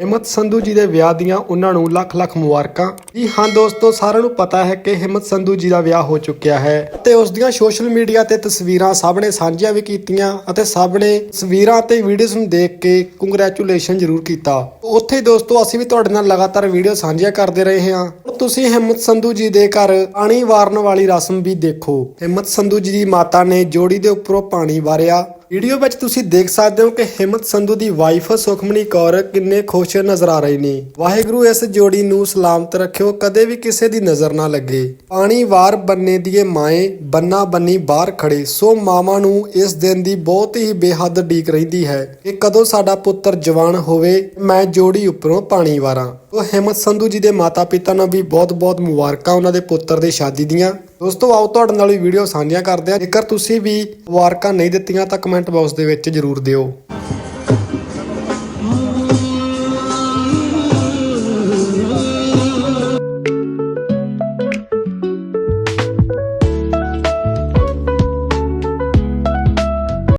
ਹਿੰਮਤ ਸੰਧੂ ਜੀ ਦੇ ਵਿਆਹ ਦੀਆਂ ਉਹਨਾਂ ਨੂੰ ਲੱਖ ਲੱਖ ਮੁਬਾਰਕਾਂ। ਜੀ ਹਾਂ ਦੋਸਤੋ, ਸਾਰਿਆਂ ਨੂੰ ਪਤਾ ਹੈ ਕਿ ਹਿੰਮਤ ਸੰਧੂ ਜੀ ਦਾ ਵਿਆਹ ਹੋ ਚੁੱਕਿਆ ਹੈ ਤੇ ਉਸ ਦੀਆਂ ਸੋਸ਼ਲ ਮੀਡੀਆ ਤੇ ਤਸਵੀਰਾਂ ਸਭ ਨੇ ਸਾਂਝੀਆਂ ਵੀ ਕੀਤੀਆਂ ਅਤੇ ਸਭ ਨੇ ਤਸਵੀਰਾਂ ਤੇ ਵੀਡੀਓਜ਼ ਨੂੰ ਦੇਖ ਕੇ ਕੰਗ੍ਰੈਚੁਲੇਸ਼ਨ ਜ਼ਰੂਰ ਕੀਤਾ। ਉੱਥੇ ਦੋਸਤੋ, ਅਸੀਂ ਵੀ ਤੁਹਾਡੇ ਨਾਲ ਲਗਾਤਾਰ ਵੀਡੀਓ ਸਾਂਝੀਆਂ ਕਰਦੇ ਰਹੇ ਹਾਂ। ਤੁਸੀਂ ਹਿੰਮਤ ਸੰਧੂ ਜੀ ਦੇ ਘਰ ਪਾਣੀ ਵਾਰਨ ਵਾਲੀ ਰਸਮ ਵੀ ਦੇਖੋ। ਹਿੰਮਤ ਸੰਧੂ ਜੀ ਦੀ ਮਾਤਾ ਨੇ ਜੋੜੀ ਦੇ ਉੱਪਰੋਂ ਪਾਣੀ ਵਾਰਿਆ। ਵੀਡੀਓ ਵਿੱਚ ਤੁਸੀਂ ਦੇਖ ਸਕਦੇ ਹੋ ਕਿ ਹਿੰਮਤ ਸੰਧੂ ਦੀ ਵਾਈਫ ਸੁਖਮਨੀ ਕੌਰ ਕਿੰਨੇ ਖੁਸ਼ ਨਜ਼ਰ ਆ ਰਹੇ ਨੇ। ਵਾਹਿਗੁਰੂ ਇਸ ਜੋੜੀ ਨੂੰ ਸਲਾਮਤ ਰੱਖਿਓ, ਕਦੇ ਵੀ ਕਿਸੇ ਦੀ ਨਜ਼ਰ ਨਾ ਲੱਗੇ। ਪਾਣੀ ਵਾਰ ਬੰਨੇ ਦੀਏ ਮਾਏ, ਬੰਨਾ ਬੰਨੀ ਬਾਹਰ ਖੜੇ। ਸੋ ਮਾਵਾਂ ਨੂੰ ਇਸ ਦਿਨ ਦੀ ਬਹੁਤ ਹੀ ਬੇਹੱਦ ਡੀਕ ਰਹਿੰਦੀ ਹੈ ਕਿ ਕਦੋਂ ਸਾਡਾ ਪੁੱਤਰ ਜਵਾਨ ਹੋਵੇ, ਮੈਂ ਜੋੜੀ ਉੱਪਰੋਂ ਪਾਣੀ ਵਾਰਾਂ। ਉਹ ਹਿੰਮਤ ਸੰਧੂ ਜੀ ਦੇ ਮਾਤਾ ਪਿਤਾ ਨੂੰ ਵੀ ਬਹੁਤ-ਬਹੁਤ ਮੁਬਾਰਕਾਂ ਉਹਨਾਂ ਦੇ ਪੁੱਤਰ ਦੀ ਸ਼ਾਦੀ ਦੀਆਂ। ਦੋਸਤੋ, ਆਓ ਤੁਹਾਡੇ ਨਾਲ ਵੀ ਵੀਡੀਓ ਸਾਂਝੀਆਂ ਕਰਦੇ ਹਾਂ। ਜੇਕਰ ਤੁਸੀਂ ਵੀ ਮੁਬਾਰਕਾਂ ਨਹੀਂ ਦਿੱਤੀਆਂ ਤਾਂ ਕਮੈਂਟ ਬਾਕਸ ਦੇ ਵਿੱਚ ਜਰੂਰ ਦਿਓ।